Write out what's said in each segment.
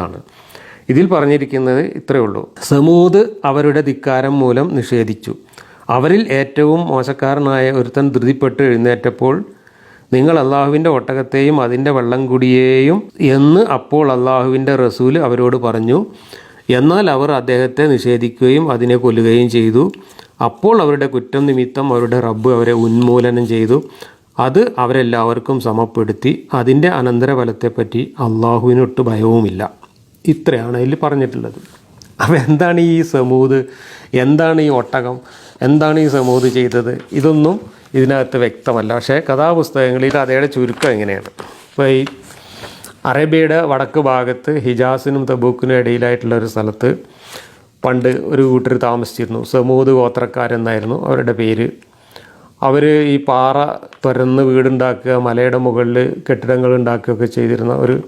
ആണ്. ഇതിൽ പറഞ്ഞിരിക്കുന്നത് ഇത്രയേ ഉള്ളൂ. സമൂത് അവരുടെ ധിക്കാരം മൂലം നിഷേധിച്ചു. അവരിൽ ഏറ്റവും മോശക്കാരനായ ഒരുത്തൻ ധൃതിപ്പെട്ട് എഴുന്നേറ്റപ്പോൾ നിങ്ങൾ അള്ളാഹുവിന്റെ ഒട്ടകത്തെയും അതിന്റെ വെള്ളം കുടിയേയും എന്ന് അപ്പോൾ അള്ളാഹുവിന്റെ റസൂൽ അവരോട് പറഞ്ഞു എന്നാൽ അവർ അദ്ദേഹത്തെ നിഷേധിക്കുകയും അതിനെ കൊല്ലുകയും ചെയ്തു. അപ്പോൾ അവരുടെ കുറ്റം നിമിത്തം അവരുടെ റബ്ബ് അവരെ ഉന്മൂലനം ചെയ്തു. അത് അവരെല്ലാവർക്കും സമപ്പെടുത്തി. അതിന്റെ അനന്തരഫലത്തെപ്പറ്റി അള്ളാഹുവിനൊട്ട് ഭയവുമില്ല. ഇത്രയാണ് അതിൽ പറഞ്ഞിട്ടുള്ളത്. അപ്പോൾ എന്താണ് ഈ സമൂത്? എന്താണ് ഈ ഒട്ടകം? എന്താണ് ഈ സമൂത് ചെയ്തത്? ഇതൊന്നും ഇതിനകത്ത് വ്യക്തമല്ല. പക്ഷേ കഥാപുസ്തകങ്ങളിൽ കഥയുടെ ചുരുക്കം എങ്ങനെയാണ് അപ്പോൾ ഈ അറേബ്യയുടെ വടക്ക് ഭാഗത്ത് ഹിജാസിനും തബൂക്കിനും ഇടയിലായിട്ടുള്ള ഒരു സ്ഥലത്ത് പണ്ട് ഒരു കൂട്ടർ താമസിച്ചിരുന്നു. സമൂത് ഗോത്രക്കാരെന്നായിരുന്നു അവരുടെ പേര്. അവർ ഈ പാറ തുരന്ന് വീടുണ്ടാക്കുക മലയുടെ മുകളിൽ കെട്ടിടങ്ങൾ ഉണ്ടാക്കുകയൊക്കെ ചെയ്തിരുന്ന ഒരു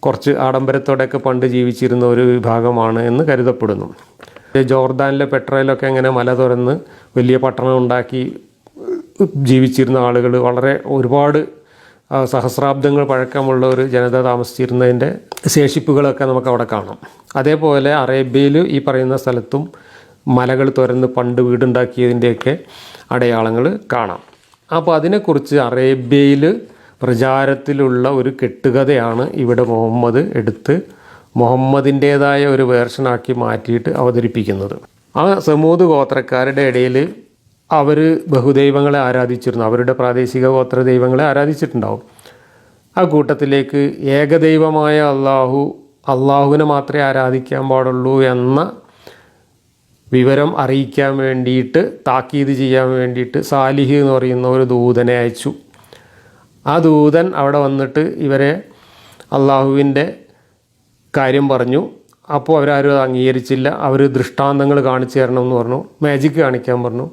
കുറച്ച് ആഡംബരത്തോടെയൊക്കെ പണ്ട് ജീവിച്ചിരുന്ന ഒരു വിഭാഗമാണ് എന്ന് കരുതപ്പെടുന്നു. ജോർദാനിലെ പെട്രോയിലൊക്കെ അങ്ങനെ മല തുറന്ന് വലിയ പട്ടണം ഉണ്ടാക്കി ജീവിച്ചിരുന്ന ആളുകൾ വളരെ ഒരുപാട് സഹസ്രാബ്ദങ്ങൾ പഴക്കമുള്ള ഒരു ജനത താമസിച്ചിരുന്നതിന്റെ ശേഷിപ്പുകളൊക്കെ നമുക്ക് അവിടെ കാണാം. അതേപോലെ അറേബ്യയിൽ ഈ പറയുന്ന സ്ഥലത്തും മലകൾ തുരന്ന് പണ്ട് വീടുണ്ടാക്കിയതിന്റെയൊക്കെ അടയാളങ്ങൾ കാണാം. അപ്പോൾ അതിനെക്കുറിച്ച് അറേബ്യയിൽ പ്രചാരത്തിലുള്ള ഒരു കെട്ടുകഥയാണ് ഇവിടെ മുഹമ്മദ് എടുത്ത് മുഹമ്മദിന്റേതായ ഒരു വേർഷനാക്കി മാറ്റിയിട്ട് അവതരിപ്പിക്കുന്നത്. ആ സമൂത് ഗോത്രക്കാരുടെ ഇടയിൽ അവർ ബഹുദൈവങ്ങളെ ആരാധിച്ചിരുന്നു. അവരുടെ പ്രാദേശിക ഗോത്ര ദൈവങ്ങളെ ആരാധിച്ചിട്ടുണ്ടാവും. ആ കൂട്ടത്തിലേക്ക് ഏകദൈവമായ അള്ളാഹു അള്ളാഹുവിനെ മാത്രമേ ആരാധിക്കാൻ പാടുള്ളൂ എന്ന വിവരം അറിയിക്കാൻ വേണ്ടിയിട്ട് താക്കീത് ചെയ്യാൻ വേണ്ടിയിട്ട് സാലിഹ് എന്ന് പറയുന്ന ഒരു ദൂതനെ അയച്ചു. ആ ദൂതൻ അവിടെ വന്നിട്ട് ഇവരെ അള്ളാഹുവിന്റെ കാര്യം പറഞ്ഞു. അപ്പോൾ അവരാരും അത് അംഗീകരിച്ചില്ല. അവർ ദൃഷ്ടാന്തങ്ങൾ കാണിച്ചു തരണം എന്ന് പറഞ്ഞു. മാജിക്ക് കാണിക്കാൻ പറഞ്ഞു.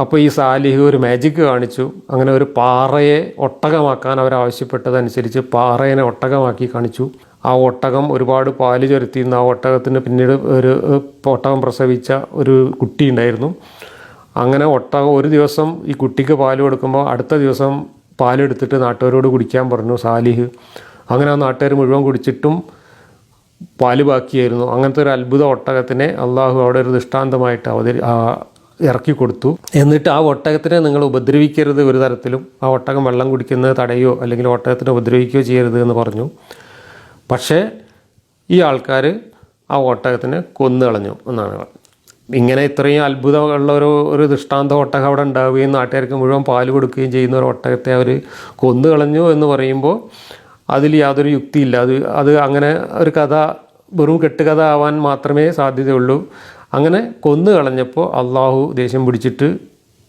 അപ്പോൾ ഈ സാലിഹ് ഒരു മാജിക്ക് കാണിച്ചു. അങ്ങനെ ഒരു പാറയെ ഒട്ടകമാക്കാൻ അവരാവശ്യപ്പെട്ടതനുസരിച്ച് പാറയെ ഒട്ടകമാക്കി കാണിച്ചു. ആ ഒട്ടകം ഒരുപാട് പാൽ ചുരത്തിയിരുന്ന ആ ഒട്ടകത്തിന് പിന്നീട് ഒരു ഒട്ടകം പ്രസവിച്ച ഒരു കുട്ടി ഉണ്ടായിരുന്നു. അങ്ങനെ ഒട്ടകം ഒരു ദിവസം ഈ കുട്ടിക്ക് പാൽ കൊടുക്കുമ്പോൾ അടുത്ത ദിവസം പാലെടുത്തിട്ട് നാട്ടുകാരോട് കുടിക്കാൻ പറഞ്ഞു സാലിഹ്. അങ്ങനെ ആ നാട്ടുകാർ മുഴുവൻ കുടിച്ചിട്ടും പാൽ ബാക്കിയായിരുന്നു. അങ്ങനത്തെ ഒരു അത്ഭുത ഒട്ടകത്തിനെ അള്ളാഹു അവിടെ ഒരു ദൃഷ്ടാന്തമായിട്ട് അവതരി ഇറക്കി കൊടുത്തു. എന്നിട്ട് ആ ഒട്ടകത്തിനെ നിങ്ങൾ ഉപദ്രവിക്കരുത് ഒരു തരത്തിലും. ആ ഒട്ടകം വെള്ളം കുടിക്കുന്നത് തടയോ അല്ലെങ്കിൽ ഒട്ടകത്തിനെ ഉപദ്രവിക്കുകയോ ചെയ്യരുത് എന്ന് പറഞ്ഞു. പക്ഷേ ഈ ആൾക്കാർ ആ ഒട്ടകത്തിനെ കൊന്നു കളഞ്ഞു എന്നാണ്. ഇങ്ങനെ ഇത്രയും അത്ഭുതമുള്ള ഒരു ഒരു ദൃഷ്ടാന്ത ഒട്ടകം അവിടെ ഉണ്ടാവുകയും നാട്ടുകാർക്ക് മുഴുവൻ പാൽ കൊടുക്കുകയും ചെയ്യുന്ന ഒരു ഒട്ടകത്തെ അവർ കൊന്നു കളഞ്ഞു എന്ന് പറയുമ്പോൾ അതിൽ യാതൊരു യുക്തിയില്ല. അത് അത് അങ്ങനെ ഒരു കഥ വെറും കെട്ടുകഥ ആവാൻ മാത്രമേ സാധ്യതയുള്ളൂ. അങ്ങനെ കൊന്നു കളഞ്ഞപ്പോൾ അള്ളാഹു ദേഷ്യം പിടിച്ചിട്ട്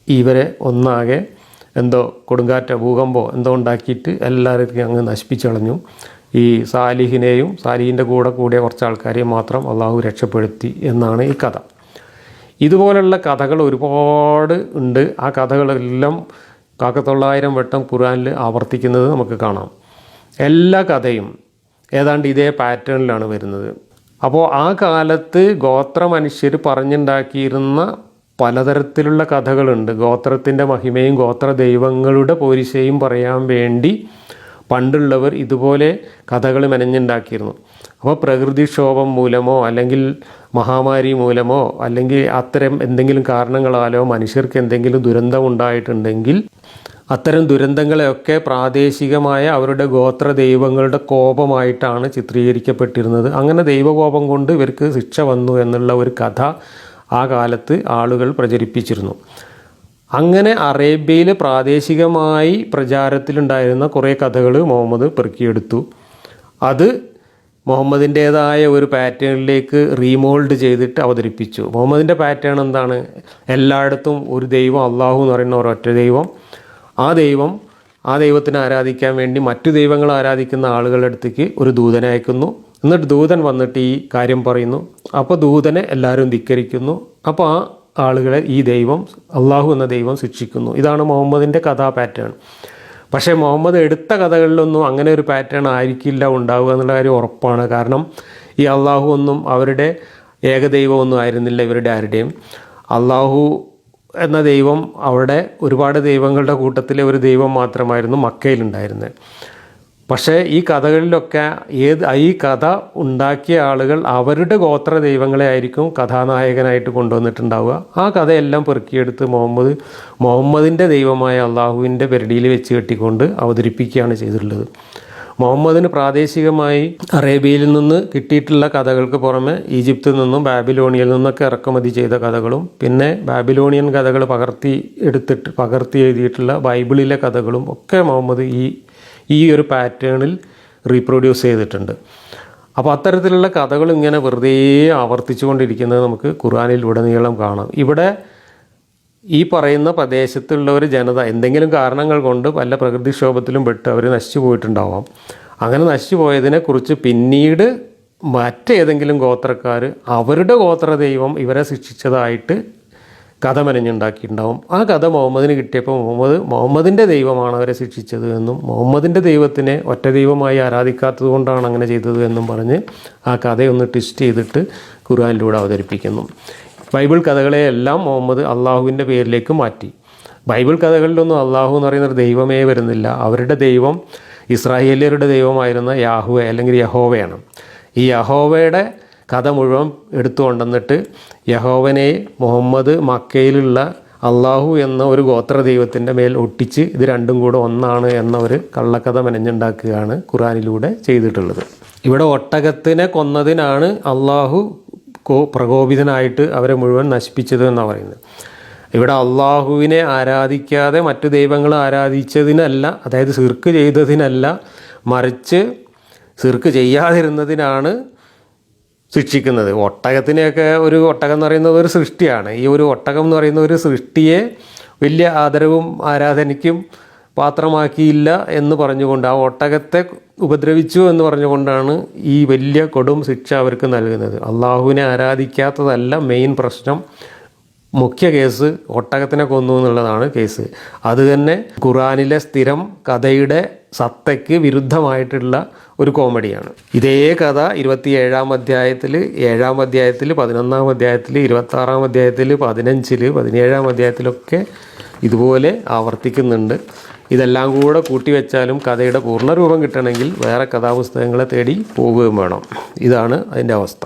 ഇവരെ ഒന്നാകെ എന്തോ കൊടുങ്കാറ്റ ഭൂകമ്പോ എന്തോ ഉണ്ടാക്കിയിട്ട് എല്ലാവരെയും അങ്ങ് നശിപ്പിച്ചു കളഞ്ഞു. ഈ സാലിഹിനെയും സാലിഹിന്റെ കൂടെ കൂടിയ കുറച്ച് ആൾക്കാരെയും മാത്രം അള്ളാഹു രക്ഷപ്പെടുത്തി എന്നാണ് ഈ കഥ. ഇതുപോലുള്ള കഥകൾ ഒരുപാട് ഉണ്ട്. ആ കഥകളെല്ലാം കാക്കത്തൊള്ളായിരം വട്ടം ഖുർആനിൽ ആവർത്തിക്കുന്നത് നമുക്ക് കാണാം. എല്ലാ കഥയും ഏതാണ്ട് ഇതേ പാറ്റേണിലാണ് വരുന്നത്. അപ്പോൾ ആ കാലത്ത് ഗോത്ര മനുഷ്യർ പറഞ്ഞുണ്ടാക്കിയിരുന്ന പലതരത്തിലുള്ള കഥകളുണ്ട്. ഗോത്രത്തിന്റെ മഹിമയും ഗോത്ര ദൈവങ്ങളുടെ പോരിശയും പറയാൻ വേണ്ടി പണ്ടുള്ളവർ ഇതുപോലെ കഥകൾ മെനഞ്ഞുണ്ടാക്കിയിരുന്നു. അപ്പോൾ പ്രകൃതിക്ഷോഭം മൂലമോ അല്ലെങ്കിൽ മഹാമാരി മൂലമോ അല്ലെങ്കിൽ അത്തരം എന്തെങ്കിലും കാരണങ്ങളാലോ മനുഷ്യർക്ക് എന്തെങ്കിലും ദുരന്തം ഉണ്ടായിട്ടുണ്ടെങ്കിൽ അത്തരം ദുരന്തങ്ങളെയൊക്കെ പ്രാദേശികമായ അവരുടെ ഗോത്ര ദൈവങ്ങളുടെ കോപമായിട്ടാണ് ചിത്രീകരിക്കപ്പെട്ടിരുന്നത്. അങ്ങനെ ദൈവകോപം കൊണ്ട് ഇവർക്ക് ശിക്ഷ വന്നു എന്നുള്ള ഒരു കഥ ആ കാലത്ത് ആളുകൾ പ്രചരിപ്പിച്ചിരുന്നു. അങ്ങനെ അറേബ്യയിൽ പ്രാദേശികമായി പ്രചാരത്തിലുണ്ടായിരുന്ന കുറേ കഥകൾ മുഹമ്മദ് പെറുക്കിയെടുത്തു. അത് മുഹമ്മദിന്റേതായ ഒരു പാറ്റേണിലേക്ക് റീമോൾഡ് ചെയ്തിട്ട് അവതരിപ്പിച്ചു. മുഹമ്മദിന്റെ പാറ്റേൺ എന്താണ്? എല്ലായിടത്തും ഒരു ദൈവം അള്ളാഹു എന്ന് പറയുന്ന ഒരൊറ്റ ദൈവം. ആ ദൈവം ആ ദൈവത്തിനെ ആരാധിക്കാൻ വേണ്ടി മറ്റു ദൈവങ്ങൾ ആരാധിക്കുന്ന ആളുകളുടെ അടുത്തേക്ക് ഒരു ദൂതനെ അയക്കുന്നു. എന്നിട്ട് ദൂതൻ വന്നിട്ട് ഈ കാര്യം പറയുന്നു. അപ്പോൾ ദൂതനെ എല്ലാവരും ധിക്കരിക്കുന്നു. അപ്പോൾ ആ ആളുകളെ ഈ ദൈവം അള്ളാഹു എന്ന ദൈവം ശിക്ഷിക്കുന്നു. ഇതാണ് മുഹമ്മദിന്റെ കഥാ പാറ്റേൺ. പക്ഷേ മുഹമ്മദ് എടുത്ത കഥകളിലൊന്നും അങ്ങനെ ഒരു പാറ്റേൺ ആയിരിക്കില്ല ഉണ്ടാവുക എന്നുള്ള കാര്യം ഉറപ്പാണ്. കാരണം ഈ അള്ളാഹു ഒന്നും അവരുടെ ഏകദൈവമൊന്നും ആയിരുന്നില്ല ഇവരുടെ ആരുടെയും. അള്ളാഹു എന്ന ദൈവം അവിടെ ഒരുപാട് ദൈവങ്ങളുടെ കൂട്ടത്തിലെ ഒരു ദൈവം മാത്രമായിരുന്നു മക്കയിലുണ്ടായിരുന്നത്. പക്ഷേ ഈ കഥകളിലൊക്കെ ഏത് ഈ കഥ ഉണ്ടാക്കിയ ആളുകൾ അവരുടെ ഗോത്ര ദൈവങ്ങളെ ആയിരിക്കും കഥാനായകനായിട്ട് കൊണ്ടുവന്നിട്ടുണ്ടാവുക. ആ കഥയെല്ലാം പെറുക്കിയെടുത്ത് മുഹമ്മദ് മുഹമ്മദിന്റെ ദൈവമായ അള്ളാഹുവിന്റെ പെരടിയിൽ വെച്ച് കെട്ടിക്കൊണ്ട് അവതരിപ്പിക്കുകയാണ് ചെയ്തിട്ടുള്ളത്. മുഹമ്മദിന് പ്രാദേശികമായി അറേബ്യയിൽ നിന്ന് കിട്ടിയിട്ടുള്ള കഥകൾക്ക് പുറമെ ഈജിപ്തിൽ നിന്നും ബാബിലോണിയയിൽ നിന്നൊക്കെ ഇറക്കുമതി ചെയ്ത കഥകളും പിന്നെ ബാബിലോണിയൻ കഥകൾ പകർത്തി എടുത്തിട്ട് പകർത്തി എഴുതിയിട്ടുള്ള ബൈബിളിലെ കഥകളും ഒക്കെ മുഹമ്മദ് ഈ ഈ ഒരു പാറ്റേണിൽ റീപ്രൊഡ്യൂസ് ചെയ്തിട്ടുണ്ട്. അപ്പോൾ അത്തരത്തിലുള്ള കഥകൾ ഇങ്ങനെ വെറുതെ ആവർത്തിച്ചുകൊണ്ടിരിക്കുന്നത് നമുക്ക് ഖുർആാനിൽ ഉടനീളം കാണാം. ഇവിടെ ഈ പറയുന്ന പ്രദേശത്തുള്ള ഒരു ജനത എന്തെങ്കിലും കാരണങ്ങൾ കൊണ്ട് പല പ്രകൃതിക്ഷോഭത്തിലും പെട്ട് അവർ നശിച്ചു പോയിട്ടുണ്ടാവാം. അങ്ങനെ നശിച്ചു പോയതിനെക്കുറിച്ച് പിന്നീട് മറ്റേതെങ്കിലും ഗോത്രക്കാർ അവരുടെ ഗോത്ര ദൈവം ഇവരെ ശിക്ഷിച്ചതായിട്ട് കഥ മെനഞ്ഞുണ്ടാക്കിയിട്ടുണ്ടാവും ആ കഥ മുഹമ്മദിന് കിട്ടിയപ്പോൾ മുഹമ്മദ് മുഹമ്മദിന്റെ ദൈവമാണ് അവരെ ശിക്ഷിച്ചത് എന്നും മുഹമ്മദിന്റെ ദൈവത്തിനെ ഒറ്റ ദൈവമായി ആരാധിക്കാത്തത് കൊണ്ടാണ് അങ്ങനെ ചെയ്തത് എന്നും പറഞ്ഞ് ആ കഥയൊന്ന് ട്വിസ്റ്റ് ചെയ്തിട്ട് ഖുർആാനിലൂടെ അവതരിപ്പിക്കുന്നു. ബൈബിൾ കഥകളെയെല്ലാം മുഹമ്മദ് അള്ളാഹുവിന്റെ പേരിലേക്ക് മാറ്റി. ബൈബിൾ കഥകളിലൊന്നും അള്ളാഹു എന്ന് പറയുന്ന ദൈവമേ വരുന്നില്ല. അവരുടെ ദൈവം ഇസ്രായേലിയരുടെ ദൈവമായിരുന്ന യാഹുവെ അല്ലെങ്കിൽ യഹോവയാണ്. ഈ യഹോവയുടെ കഥ മുഴുവൻ എടുത്തു കൊണ്ടുവന്നിട്ട് യഹോവനെ മുഹമ്മദ് മക്കയിലുള്ള അള്ളാഹു എന്ന ഒരു ഗോത്ര ദൈവത്തിന്റെ മേൽ ഒട്ടിച്ച് ഇത് രണ്ടും കൂടെ ഒന്നാണ് എന്ന ഒരു കള്ളക്കഥ മെനഞ്ഞുണ്ടാക്കുകയാണ് ഖുറാനിലൂടെ ചെയ്തിട്ടുള്ളത്. ഇവിടെ ഒട്ടകത്തിനെ കൊന്നതിനാണ് അള്ളാഹു കോ പ്രകോപിതനായിട്ട് അവരെ മുഴുവൻ നശിപ്പിച്ചത് എന്നാണ് പറയുന്നത്. ഇവിടെ അള്ളാഹുവിനെ ആരാധിക്കാതെ മറ്റു ദൈവങ്ങൾ ആരാധിച്ചതിനല്ല അതായത് സിർക്ക് ചെയ്തതിനല്ല മറിച്ച് സിർക്ക് ചെയ്യാതിരുന്നതിനാണ് ശിക്ഷിക്കുന്നത് ഒട്ടകത്തിനെയൊക്കെ ഒരു ഒട്ടകം എന്ന് പറയുന്നത് ഒരു സൃഷ്ടിയാണ്. ഈ ഒരു ഒട്ടകം എന്ന് പറയുന്ന ഒരു സൃഷ്ടിയെ വലിയ ആദരവും ആരാധനയ്ക്കും പാത്രമാക്കിയില്ല എന്ന് പറഞ്ഞുകൊണ്ട് ആ ഒട്ടകത്തെ ഉപദ്രവിച്ചു എന്ന് പറഞ്ഞുകൊണ്ടാണ് ഈ വലിയ കൊടും ശിക്ഷ അവർക്ക് നൽകുന്നത്. അള്ളാഹുവിനെ ആരാധിക്കാത്തതല്ല മെയിൻ പ്രശ്നം. മുഖ്യ കേസ് ഒട്ടകത്തിനെ കൊന്നു എന്നുള്ളതാണ് കേസ്. അതുതന്നെ ഖുറാനിലെ സ്ഥിരം കഥയുടെ സത്തയ്ക്ക് വിരുദ്ധമായിട്ടുള്ള ഒരു കോമഡിയാണ്. ഇതേ കഥ ഇരുപത്തി ഏഴാം അധ്യായത്തിൽ ഏഴാം അധ്യായത്തിൽ പതിനൊന്നാം അധ്യായത്തിൽ ഇരുപത്താറാം അധ്യായത്തിൽ പതിനഞ്ചിൽ പതിനേഴാം അധ്യായത്തിലൊക്കെ ഇതുപോലെ ആവർത്തിക്കുന്നുണ്ട്. ഇതെല്ലാം കൂടെ കൂട്ടി വെച്ചാലും കഥയുടെ പൂർണരൂപം കിട്ടണമെങ്കിൽ വേറെ കഥാപുസ്തകങ്ങളെ തേടി പോവുകയും വേണം. ഇതാണ് അതിന്റെ അവസ്ഥ.